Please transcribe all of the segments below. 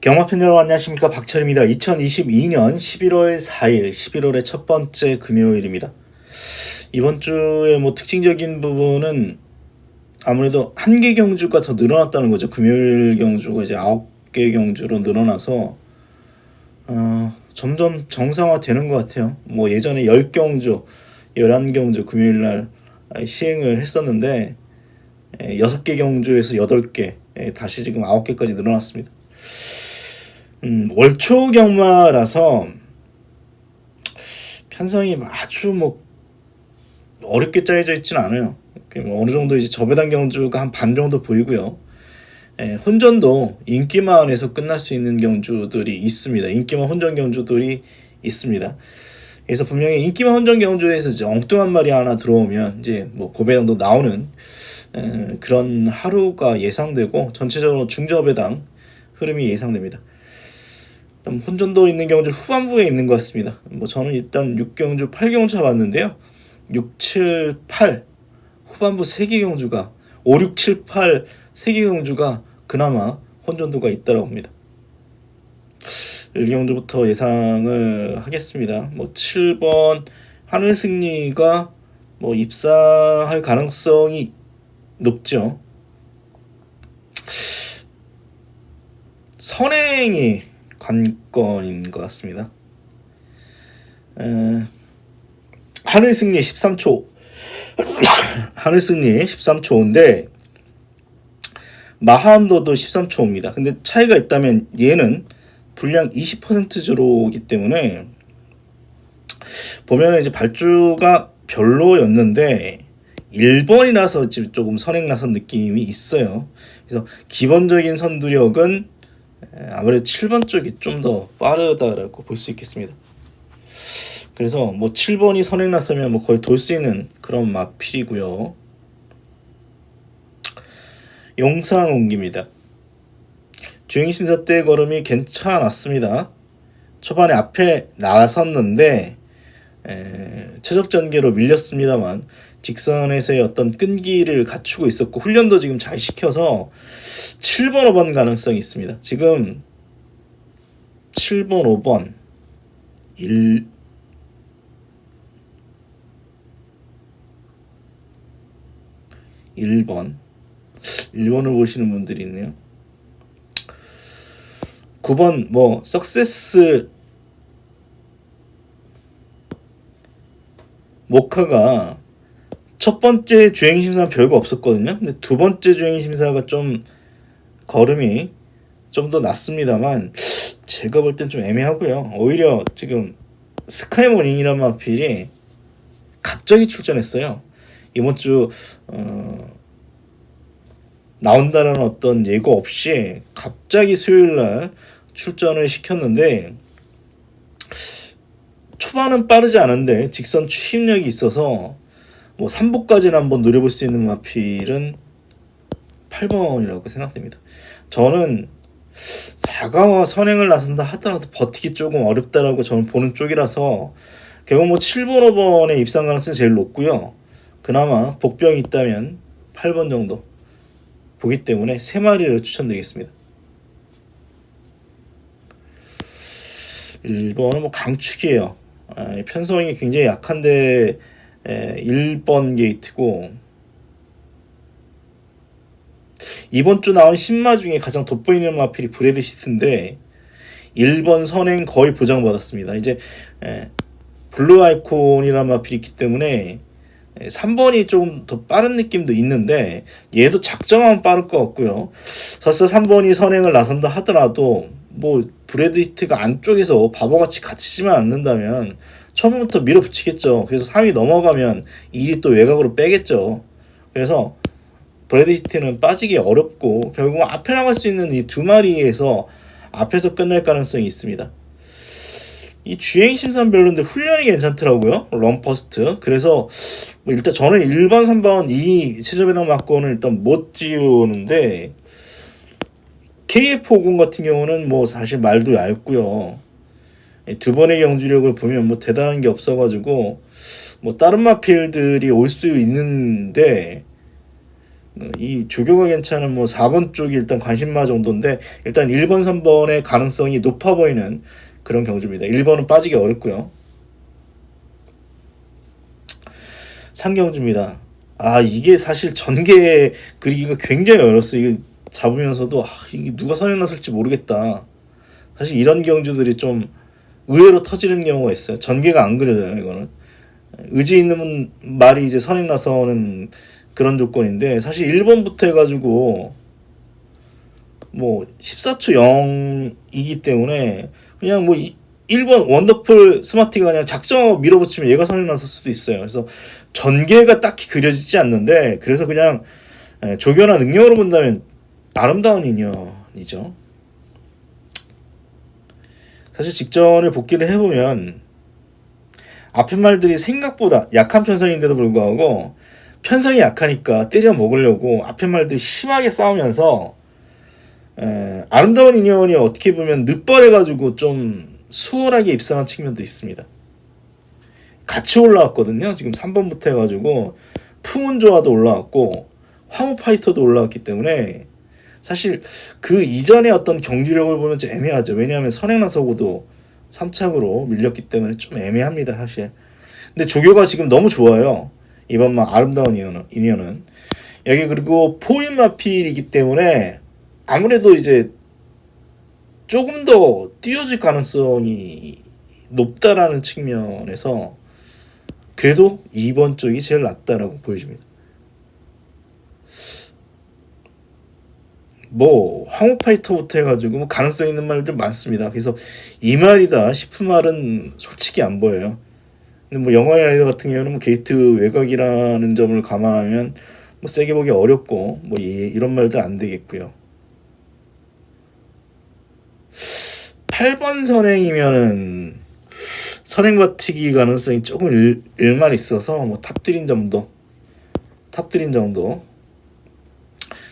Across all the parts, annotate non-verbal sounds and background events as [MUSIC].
경마편 여러분 안녕하십니까 박철입니다. 2022년 11월 4일 11월의 첫 번째 금요일입니다. 이번 주에 뭐 특징적인 부분은 아무래도 한 개 경주가 더 늘어났다는 거죠. 금요일 경주가 이제 아홉 개 경주로 늘어나서 어, 점점 정상화 되는 것 같아요. 뭐 예전에 10경주, 11경주 금요일 날 시행을 했었는데 6개 경주에서 8개 다시 지금 9개까지 늘어났습니다. 음, 월초 경마라서 편성이 아주 뭐 어렵게 짜여져 있지는 않아요. 뭐 어느 정도 이제 저배당 경주가 한 반 정도 보이고요. 예, 혼전도 인기만에서 끝날 수 있는 경주들이 있습니다. 인기만 혼전 경주들이 있습니다. 그래서 분명히 인기만 혼전 경주에서 이제 엉뚱한 말이 하나 들어오면 이제 뭐 고배당도 나오는 에, 그런 하루가 예상되고 전체적으로 중저배당 흐름이 예상됩니다. 일단 혼전도 있는 경주 후반부에 있는 것 같습니다. 뭐 저는 일단 6경주, 8경주 잡았는데요. 6, 7, 8 후반부 3개 경주가 5, 6, 7, 8 3개 경주가 그나마 혼전도가 있다고 봅니다. 1경주부터 예상을 하겠습니다. 뭐 7번 한회 승리가 뭐 입사할 가능성이 높죠. 선행이 관건인 것 같습니다. 에, 하늘 승리 13초. [COUGHS] 하늘 승리 13초인데 마하암도도 13초입니다. 근데 차이가 있다면 얘는 분량 20%조로기 때문에 보면 이제 발주가 별로였는데 1번이라서 지금 조금 선행 나선 느낌이 있어요. 그래서 기본적인 선두력은 아무래도 7번 쪽이 좀 더 빠르다라고 볼 수 있겠습니다. 그래서 뭐 7번이 선행 났으면 뭐 거의 돌 수 있는 그런 마필이고요. 용상 옮깁니다. 주행 심사 때 걸음이 괜찮았습니다. 초반에 앞에 나섰는데 에, 최적 전개로 밀렸습니다만 직선에서의 어떤 끈기를 갖추고 있었고 훈련도 지금 잘 시켜서 7번 5번 가능성이 있습니다. 지금 7번 5번 1 1번 1번을 보시는 분들이 있네요. 9번 뭐 석세스 모카가 첫 번째 주행 심사는 별거 없었거든요. 근데 두 번째 주행 심사가 좀 걸음이 좀더 낫습니다만 제가 볼 땐 좀 애매하고요. 오히려 지금 스카이모닝이란 마필이 갑자기 출전했어요. 이번 주 어, 나온다는 어떤 예고 없이 갑자기 수요일 날 출전을 시켰는데 초반은 빠르지 않은데 직선 추임력이 있어서 뭐 3부까지는 한번 노려볼 수 있는 마필은 8번이라고 생각됩니다. 저는 사과와 선행을 나선다 하더라도 버티기 조금 어렵다라고 저는 보는 쪽이라서 결국 뭐 7번, 5번의 입상 가능성이 제일 높고요. 그나마 복병이 있다면 8번 정도 보기 때문에 세 마리를 추천드리겠습니다. 1번은 뭐 강축이에요. 아, 편성이 굉장히 약한데 에, 1번 게이트고 이번 주 나온 신마 중에 가장 돋보이는 마필이 브레드 시트인데 1번 선행 거의 보장받았습니다. 이제 에, 블루 아이콘이라는 마필이 있기 때문에 3번이 조금 더 빠른 느낌도 있는데 얘도 작정하면 빠를 것 같고요. 설사 3번이 선행을 나선다 하더라도 뭐 브래드 히트가 안쪽에서 바보같이 갇히지만 않는다면 처음부터 밀어붙이겠죠. 그래서 3위 넘어가면 2위 또 외곽으로 빼겠죠. 그래서 브래드 히트는 빠지기 어렵고 결국 앞에 나갈 수 있는 이 두 마리에서 앞에서 끝날 가능성이 있습니다. 이 주행 심사별로인데 훈련이 괜찮더라고요. 런퍼스트. 그래서 뭐 일단 저는 1번, 3번 이 최저배당 맞고는 일단 못 지우는데 KF50 같은 경우는 뭐 사실 말도 얇고요. 두 번의 경주력을 보면 뭐 대단한 게 없어가지고 뭐 다른 마필들이 올 수 있는데 어, 이 조교가 괜찮은 뭐 4번 쪽이 일단 관심마 정도인데 일단 1번, 3번의 가능성이 높아 보이는 그런 경주입니다. 1번은 빠지기 어렵고요. 상경주입니다. 아 이게 사실 전개 그리기가 굉장히 어렵어요. 이게 잡으면서도 아, 이게 누가 선행 났을지 모르겠다. 사실 이런 경주들이 좀 의외로 터지는 경우가 있어요. 전개가 안 그려져요. 이거는 의지 있는 말이 이제 선행 나서는 그런 조건인데 사실 1번부터 해가지고 뭐 14초 0이기 때문에 그냥 뭐 이- 1번 원더풀 스마티가 그냥 작정 밀어붙이면 얘가 선행 났을 수도 있어요. 그래서 전개가 딱히 그려지지 않는데 그래서 그냥 예, 조교나 능력으로 본다면 아름다운 인연이죠. 사실 직전에 복귀를 해보면 앞에 말들이 생각보다 약한 편성인데도 불구하고 편성이 약하니까 때려 먹으려고 앞에 말들이 심하게 싸우면서 에, 아름다운 인연이 어떻게 보면 늦발해가지고 좀 수월하게 입상한 측면도 있습니다. 같이 올라왔거든요. 지금 3번부터 해가지고 풍운 조화도 올라왔고 황후 파이터도 올라왔기 때문에 사실 그 이전의 어떤 경주력을 보면 좀 애매하죠. 왜냐하면 선행나 서고도 3착으로 밀렸기 때문에 좀 애매합니다. 사실. 근데 조교가 지금 너무 좋아요. 이번만 아름다운 인연은, 인연은. 여기 그리고 포인 마필이기 때문에 아무래도 이제 조금 더 뛰어질 가능성이 높다라는 측면에서 그래도 2번 쪽이 제일 낫다라고 보여집니다. 뭐 황후 파이터부터 해가지고 뭐 가능성 있는 말들 많습니다. 그래서 이 말이다 싶은 말은 솔직히 안 보여요. 근데 뭐 영화의 라이더 같은 경우는 뭐 게이트 외곽이라는 점을 감안하면 뭐 세게 보기 어렵고 뭐 이, 이런 말도 안 되겠고요. 8번 선행이면은 선행 버티기 가능성이 조금 일, 일만 있어서 뭐 탑드린 정도 탑드린 정도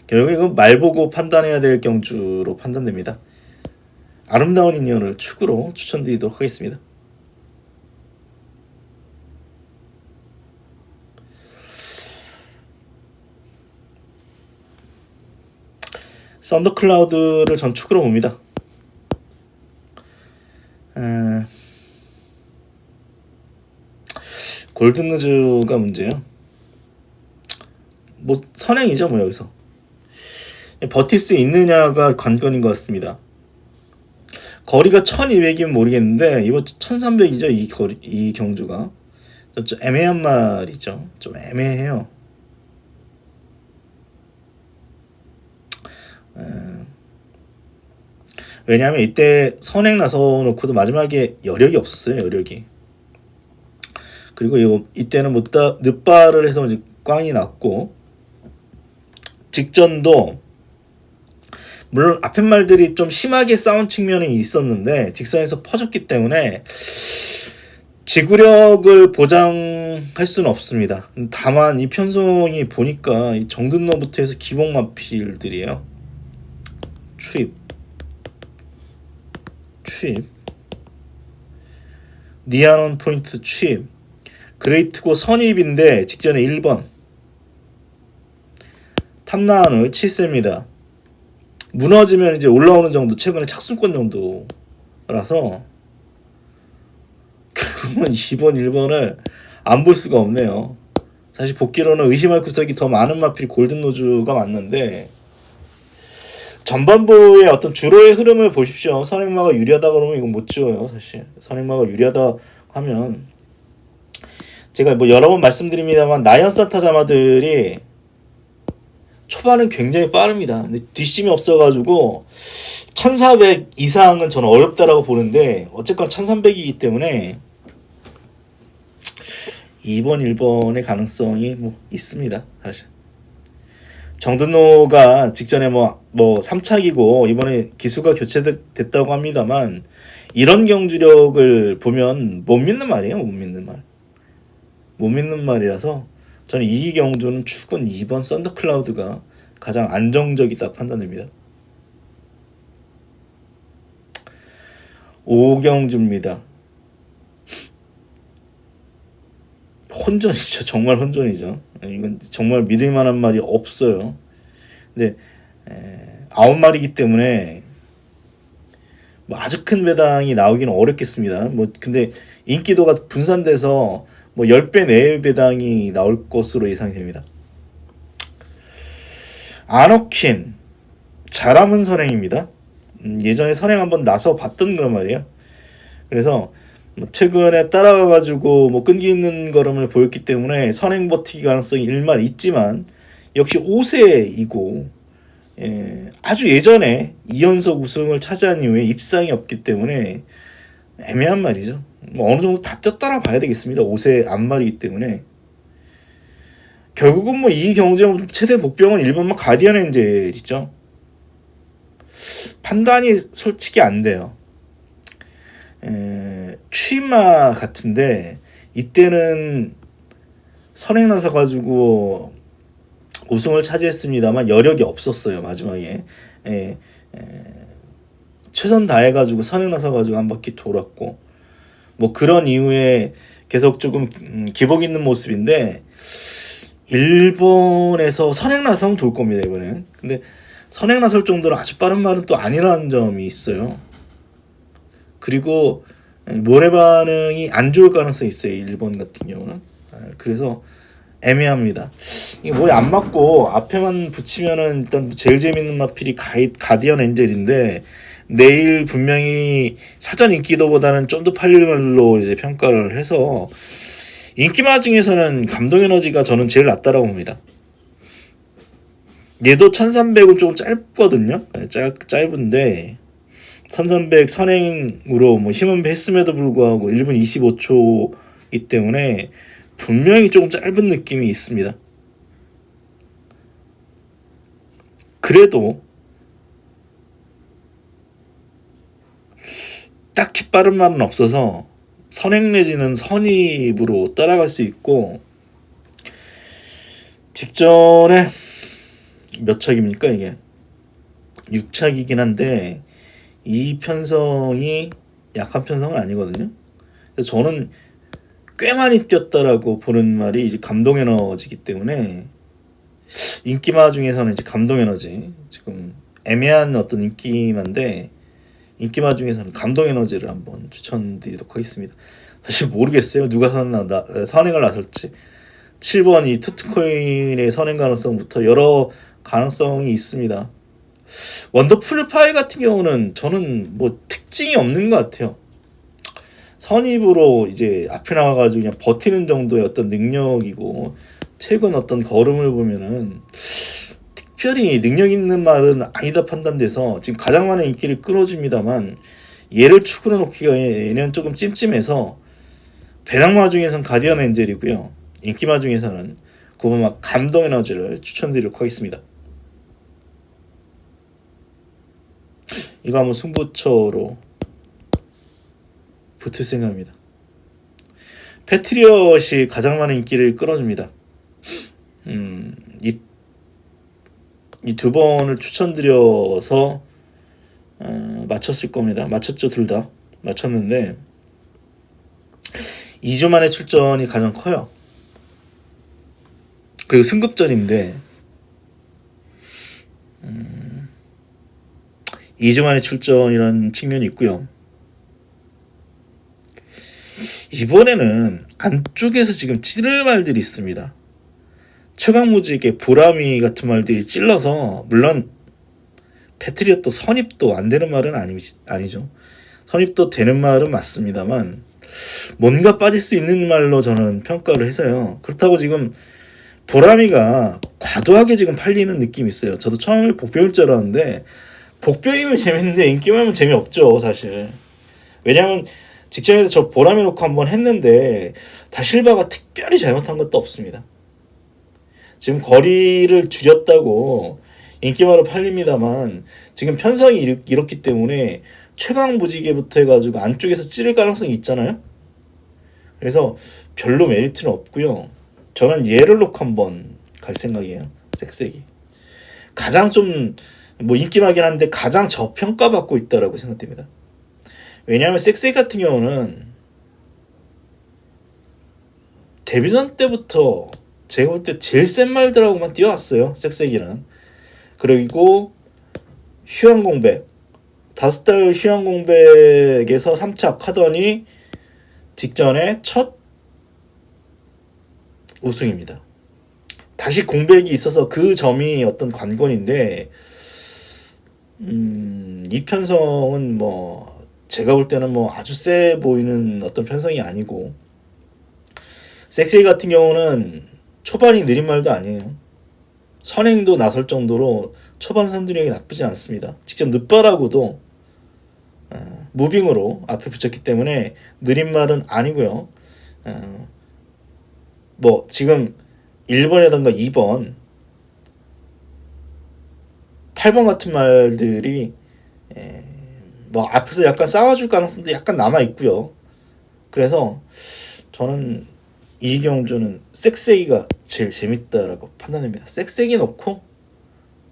결국 이건 말 보고 판단해야 될 경주로 판단됩니다. 아름다운 인연을 축으로 추천드리도록 하겠습니다. 썬더클라우드를 전 축으로 봅니다. 에... 골든누즈가 문제예요. 뭐 선행이죠, 뭐 여기서. 버틸 수 있느냐가 관건인 것 같습니다. 거리가 1200이면 모르겠는데 이번 1300이죠? 이 거리 이 경주가? 좀, 좀 애매한 말이죠. 좀 애매해요. 에, 왜냐하면 이때 선행 나서 놓고도 마지막에 여력이 없었어요 여력이. 그리고 이거 이때는 못다 늦발을 해서 꽝이 났고 직전도 물론 앞에 말들이 좀 심하게 싸운 측면이 있었는데 직선에서 퍼졌기 때문에 지구력을 보장할 수는 없습니다. 다만 이 편성이 보니까 이 정든노부터 해서 기본 마필들이에요. 추입, 추입, 니아논 포인트 추입, 그레이트고 선입인데 직전에 1번 탐나한을 7세입니다. 무너지면 이제 올라오는 정도 최근에 착순권 정도라서 그러면 2번 1번을 안 볼 수가 없네요. 사실 복귀로는 의심할 구석이 더 많은 마필 골든 노즈가 맞는데 전반부의 어떤 주로의 흐름을 보십시오. 선행마가 유리하다 그러면 이건 못 지워요, 사실. 선행마가 유리하다 하면 제가 뭐 여러 번 말씀드립니다만 나이언 산타 자마들이 초반은 굉장히 빠릅니다. 근데 뒷심이 없어가지고 1400 이상은 저는 어렵다라고 보는데 어쨌건 1300이기 때문에 2번, 1번의 가능성이 뭐 있습니다. 사실. 정든노가 직전에 뭐, 뭐 3착이고 이번에 기수가 교체됐다고 합니다만 이런 경주력을 보면 못 믿는 말이에요. 못 믿는 말. 못 믿는 말이라서 저는 이 경주는 축은 2번 썬더클라우드가 가장 안정적이다 판단됩니다. 5경주입니다. 혼전이죠. 정말 혼전이죠. 이건 정말 믿을 만한 말이 없어요. 근데 에, 아홉 마리이기 때문에 뭐 아주 큰 배당이 나오기는 어렵겠습니다. 뭐 근데 인기도가 분산돼서 뭐 10배, 4배 배당이 나올 것으로 예상됩니다. 아너킨 자라문 선행입니다. 음, 예전에 선행 한번 나서 봤던 그런 말이에요. 그래서 뭐 최근에 따라가가지고 뭐 끈기 있는 걸음을 보였기 때문에 선행 버티기 가능성이 일말 있지만 역시 5세이고 예, 아주 예전에 2연속 우승을 차지한 이후에 입상이 없기 때문에 애매한 말이죠. 뭐 어느 정도 다 뛰었다라 봐야 되겠습니다. 5세 안말이기 때문에 결국은 뭐 이 경쟁 최대 복병은 일본만 가디언 엔젤이죠. 판단이 솔직히 안 돼요. 에, 취마 같은데 이때는 선행 나서 가지고 우승을 차지했습니다만 여력이 없었어요 마지막에 에, 에, 최선 다해가지고 선행 나서 가지고 한 바퀴 돌았고 뭐 그런 이후에 계속 조금 음, 기복 있는 모습인데 일본에서 선행 나서면 돌 겁니다 이번엔 근데 선행 나설 정도로 아주 빠른 말은 또 아니라는 점이 있어요. 그리고 모래 반응이 안 좋을 가능성이 있어요. 일본 같은 경우는. 아, 그래서 애매합니다. 이게 머리 안 맞고 앞에만 붙이면은 일단 제일 재밌는 마필이 가이, 가디언 엔젤인데 내일 분명히 사전 인기도보다는 좀 더 팔릴 말로 이제 평가를 해서 인기마 중에서는 감동 에너지가 저는 제일 낫다라고 봅니다. 얘도 1300은 조금 짧거든요. 네, 짧, 짧은데 1300 선행으로 뭐 힘은 했음에도 불구하고 1분 25초이기 때문에 분명히 조금 짧은 느낌이 있습니다. 그래도 딱히 빠른 말은 없어서 선행 내지는 선입으로 따라갈 수 있고 직전에 몇 척입니까 이게 6착이긴 한데 이 편성이 약한 편성은 아니거든요. 그래서 저는 꽤 많이 뛰었다라고 보는 말이 이제 감동 에너지기 때문에 인기마 중에서는 이제 감동 에너지 지금 애매한 어떤 인기마인데 인기마 중에서는 감동 에너지를 한번 추천드리도록 하겠습니다. 사실 모르겠어요 누가 선행 나, 선행을 나설지 7번 이 투트코인의 선행 가능성부터 여러 가능성이 있습니다. 원더풀 파이 같은 경우는 저는 뭐 특징이 없는 것 같아요. 선입으로 이제 앞에 나와가지고 그냥 버티는 정도의 어떤 능력이고 최근 어떤 걸음을 보면은 특별히 능력 있는 말은 아니다 판단돼서 지금 가장 많은 인기를 끌어줍니다만 얘를 축으로 놓기가 얘는 조금 찜찜해서 배낭마 중에선 가디언 엔젤이고요 인기마 중에서는 고마마 감동 에너지를 추천드리도록 하겠습니다. 이거 한번 승부처로 붙을 생각입니다. 패트리엇이 가장 많은 인기를 끌어줍니다. 음, 이, 이 두 번을 추천드려서 어, 맞췄을 겁니다. 맞췄죠, 둘 다. 맞췄는데 2주 만에 출전이 가장 커요. 그리고 승급전인데 음, 2주 만에 출전이라는 측면이 있고요. 이번에는 안쪽에서 지금 찌를 말들이 있습니다. 최강무직의 보람이 같은 말들이 찔러서 물론 패트리엇도 선입도 안 되는 말은 아니, 아니죠. 선입도 되는 말은 맞습니다만 뭔가 빠질 수 있는 말로 저는 평가를 해서요. 그렇다고 지금 보람이가 과도하게 지금 팔리는 느낌이 있어요. 저도 처음에 복병일 줄 알았는데 복병이면 재밌는데 인기만 면 재미없죠 사실 왜냐면 직전에도 저 보람이 놓고 한번 했는데 다실바가 특별히 잘못한 것도 없습니다 지금 거리를 줄였다고 인기마로 팔립니다만 지금 편성이 이렇, 기 때문에 최강 무지개부터 해가지고 안쪽에서 찌를 가능성이 있잖아요? 그래서 별로 메리트는 없고요. 저는 얘를 놓고 한번 갈 생각이에요. 색색이. 가장 좀 뭐 인기마긴 한데 가장 저평가받고 있다라고 생각됩니다. 왜냐하면 섹세 같은 경우는 데뷔전 때부터 제가 볼 때 제일 센 말들하고만 뛰어왔어요. 섹섹이는. 그리고 휴양 공백 다섯 달 휴양 공백에서 3차 하더니 직전에 첫 우승입니다. 다시 공백이 있어서 그 점이 어떤 관건인데 음, 이 편성은 뭐 제가 볼 때는 뭐 아주 세 보이는 어떤 편성이 아니고 섹세이 같은 경우는 초반이 느린 말도 아니에요. 선행도 나설 정도로 초반 선두력이 나쁘지 않습니다. 직접 늦바라고도 어, 무빙으로 앞에 붙였기 때문에 느린 말은 아니고요. 어, 뭐 지금 1번이라던가 2번 8번 같은 말들이 에, 뭐 앞에서 약간 싸워줄 가능성도 약간 남아 있고요. 그래서 저는 이경주는 섹세기가 제일 재밌다라고 판단합니다. 섹세기 놓고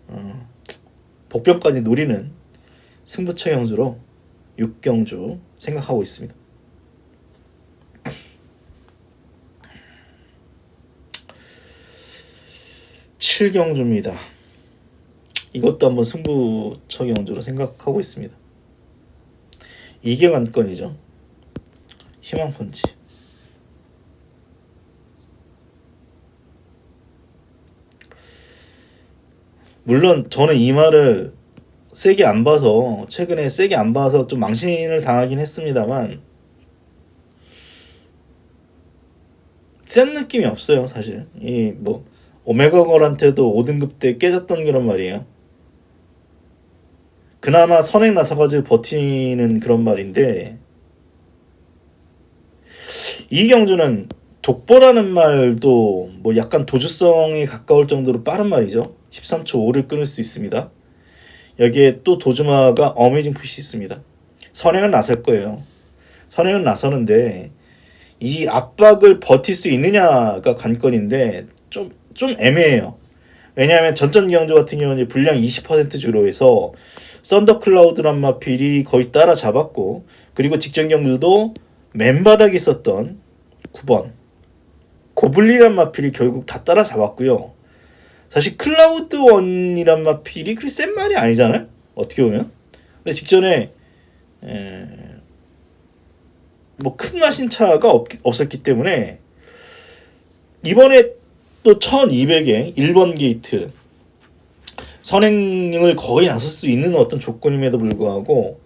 어, 복병까지 노리는 승부처 경주로 6경주 생각하고 있습니다. 칠경주입니다 이것도 한번 승부처 경주로 생각하고 있습니다. 이게 관건이죠. 희망 펀치. 물론 저는 이 말을 세게 안 봐서 최근에 세게 안 봐서 좀 망신을 당하긴 했습니다만 센 느낌이 없어요 사실. 이 뭐 오메가 걸한테도 5등급 때 깨졌던 그런 말이에요. 그나마 선행 나서가지고 버티는 그런 말인데 이 경주는 독보라는 말도 뭐 약간 도주성에 가까울 정도로 빠른 말이죠 13초 5를 끊을 수 있습니다 여기에 또 도즈마가 어메이징 푸시 있습니다. 선행은 나설 거예요. 선행은 나서는데 이 압박을 버틸 수 있느냐가 관건인데 좀, 좀 애매해요. 왜냐하면 전전 경주 같은 경우는 분량 20% 주로 해서 썬더 클라우드란 마필이 거의 따라잡았고 그리고 직전 경주도 맨바닥에 있었던 9번 고블리란 마필이 결국 다 따라잡았고요. 사실 클라우드 원이란 마필이 그리 센 말이 아니잖아요. 어떻게 보면. 근데 직전에 뭐 큰 마신 차가 없, 없었기 때문에 이번에 또 1200에 1번 게이트 선행을 거의 나설 수 있는 어떤 조건임에도 불구하고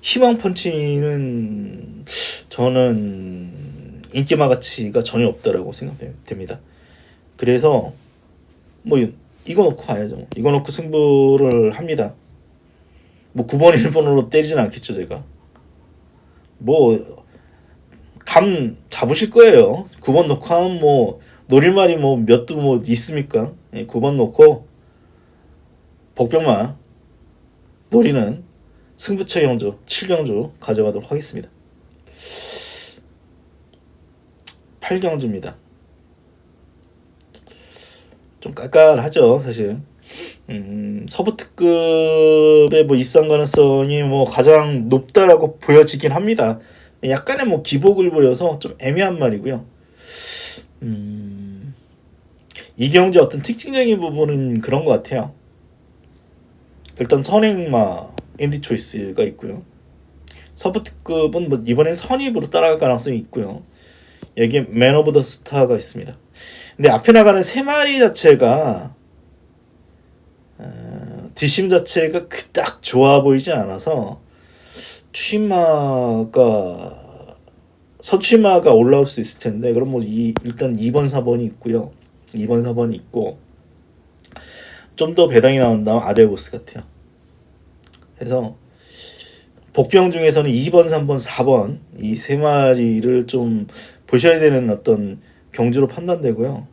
희망 펀치는 저는 인기마 가치가 전혀 없다라고 생각됩니다. 그래서 뭐 이거 놓고 가야죠. 이거 놓고 승부를 합니다. 뭐 9번 1번으로 때리진 않겠죠, 제가. 뭐 감 잡으실 거예요. 9번 놓고 하면 뭐 노릴말이 뭐 몇 두 뭐 있습니까? 예, 9번 놓고 복병만 노리는 승부처 경주 7경주 가져가도록 하겠습니다. 8경주입니다. 좀 깔깔하죠 사실 음, 서부 특급의 뭐 입상 가능성이 뭐 가장 높다라고 보여지긴 합니다. 약간의 뭐 기복을 보여서 좀 애매한 말이고요. 음, 이경주 어떤 특징적인 부분은 그런 것 같아요. 일단 선행마 인디 초이스가 있고요. 서부 특급은 뭐 이번엔 선입으로 따라갈 가능성이 있고요. 여기에 더 스타가 있습니다. 근데 앞에 나가는 세 마리 자체가 어, 뒷심 자체가 그닥 좋아 보이지 않아서 취마가 선취마가 올라올 수 있을 텐데 그럼 뭐 이, 일단 2번 4번이 있고요. 2번 4번이 있고 좀 더 배당이 나온다면 아델보스 같아요. 그래서 복병 중에서는 2번 3번 4번 이 세 마리를 좀 보셔야 되는 어떤 경주로 판단되고요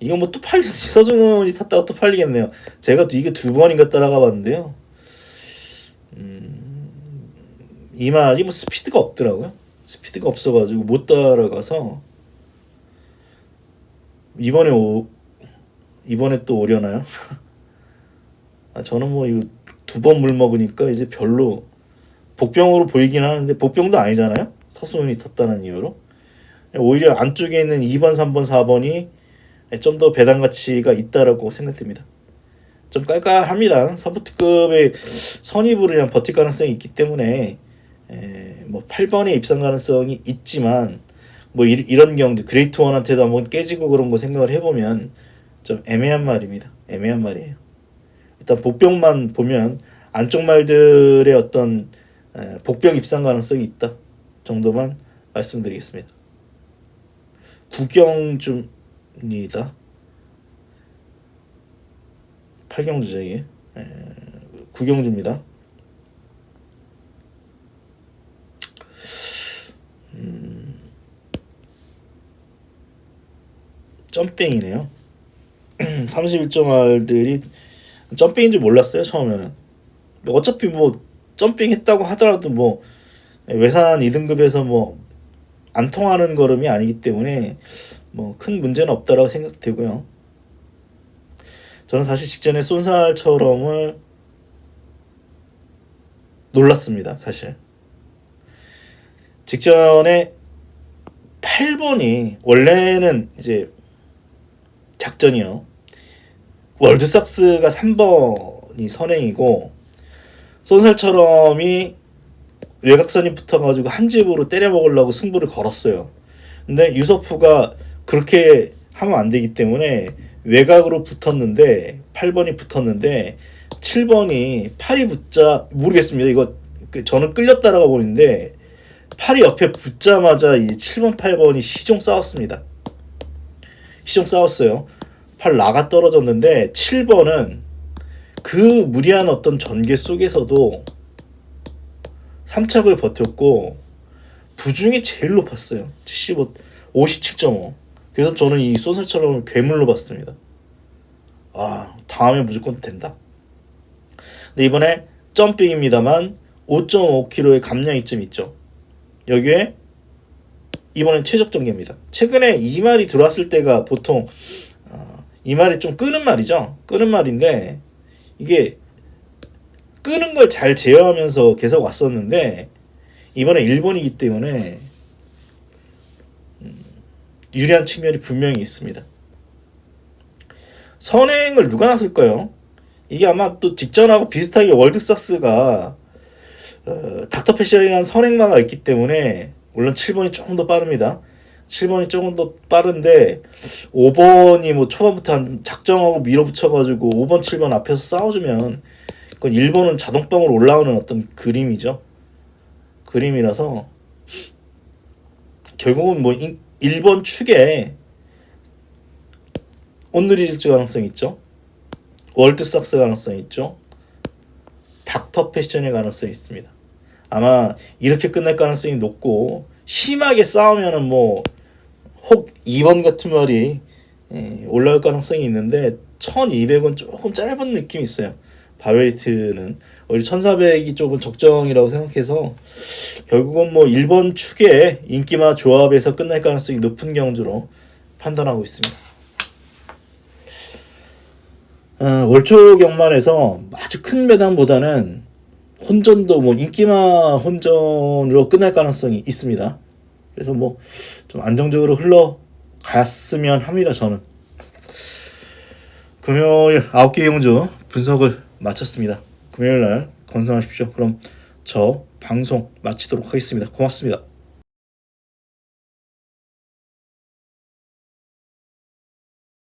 이거 뭐 또 팔, 서중훈이 탔다가 또 팔리겠네요. 제가 이게 두 번인가 따라가 봤는데요. 음, 이 말이 뭐 스피드가 없더라고요. 스피드가 없어가지고 못 따라가서 이번에 오, 이번에 또 오려나요? [LAUGHS] 아, 저는 뭐 이거 두 번 물 먹으니까 이제 별로 복병으로 보이긴 하는데 복병도 아니잖아요. 서수훈이 탔다는 이유로 오히려 안쪽에 있는 2번, 3번, 4번이 좀 더 배당 가치가 있다라고 생각됩니다. 좀 깔깔합니다. 서포트급의 선입으로 그냥 버틸 가능성이 있기 때문에 에, 뭐 8번의 입상 가능성이 있지만 뭐 이, 이런 경우도 그레이트 원한테도 한번 깨지고 그런 거 생각을 해보면 좀 애매한 말입니다. 애매한 말이에요. 일단 복병만 보면 안쪽 말들의 어떤 에, 복병 입상 가능성이 있다 정도만 말씀드리겠습니다. 구경주입니다. 팔경주제에 구경주입니다. 음, 점핑이네요. [CLEARS THROAT] 31점 알들이 점핑인 줄 몰랐어요 처음에는. 어차피 뭐 점핑 했다고 하더라도 뭐 외산 2등급에서 뭐 안 통하는 걸음이 아니기 때문에 뭐 큰 문제는 없다라고 생각되고요. 저는 사실 직전에 쏜살처럼을 놀랐습니다. 사실 직전에 8번이 원래는 이제 작전이요. 월드삭스가 3번이 선행이고 쏜살처럼이 외곽선이 붙어가지고 한 집으로 때려 먹으려고 승부를 걸었어요. 근데 유서프가 그렇게 하면 안 되기 때문에 외곽으로 붙었는데 8번이 붙었는데 7번이 팔이 붙자 모르겠습니다. 이거 그 저는 끌렸다라고 보는데 팔이 옆에 붙자마자 이 7번 8번이 시종 싸웠습니다. 시종 싸웠어요. 팔 나가 떨어졌는데 7번은 그 무리한 어떤 전개 속에서도 3착을 버텼고 부중이 제일 높았어요. 75 57.5. 그래서 저는 이 소설처럼 괴물로 봤습니다. 아, 다음에 무조건 된다. 근데 이번에 점핑입니다만 5.5kg의 감량이 좀 있죠. 여기에 이번엔 최적 전개입니다. 최근에 이 말이 들어왔을 때가 보통 어, 이 말이 좀 끄는 말이죠. 끄는 말인데 이게 끄는 걸 잘 제어하면서 계속 왔었는데 이번에 일본이기 때문에 음, 유리한 측면이 분명히 있습니다. 선행을 누가 나설까요? 이게 아마 또 직전하고 비슷하게 월드삭스가 어, 닥터 패션이라는 선행마가 있기 때문에 물론 7번이 조금 더 빠릅니다. 7번이 조금 더 빠른데 5번이 뭐 초반부터 한 작정하고 밀어붙여가지고 5번, 7번 앞에서 싸워주면 그건 1번은 자동방으로 올라오는 어떤 그림이죠. 그림이라서 결국은 뭐 1번 축에 온누리질주 가능성 있죠. 월드삭스 가능성 있죠. 닥터 패션의 가능성이 있습니다. 아마 이렇게 끝날 가능성이 높고 심하게 싸우면은 뭐 혹 2번 같은 말이 예, 올라올 가능성이 있는데 1200은 조금 짧은 느낌이 있어요. 바벨리트는 오히려 1400이 조금 적정이라고 생각해서 결국은 뭐 1번 축의 인기마 조합에서 끝날 가능성이 높은 경주로 판단하고 있습니다. 어, 월초 경만에서 아주 큰 배당보다는 혼전도 뭐 인기마 혼전으로 끝날 가능성이 있습니다. 그래서 뭐 좀 안정적으로 흘러갔으면 합니다. 저는 금요일 9개 경주 분석을 마쳤습니다. 금요일 날 건강하십시오. 그럼 저 방송 마치도록 하겠습니다. 고맙습니다.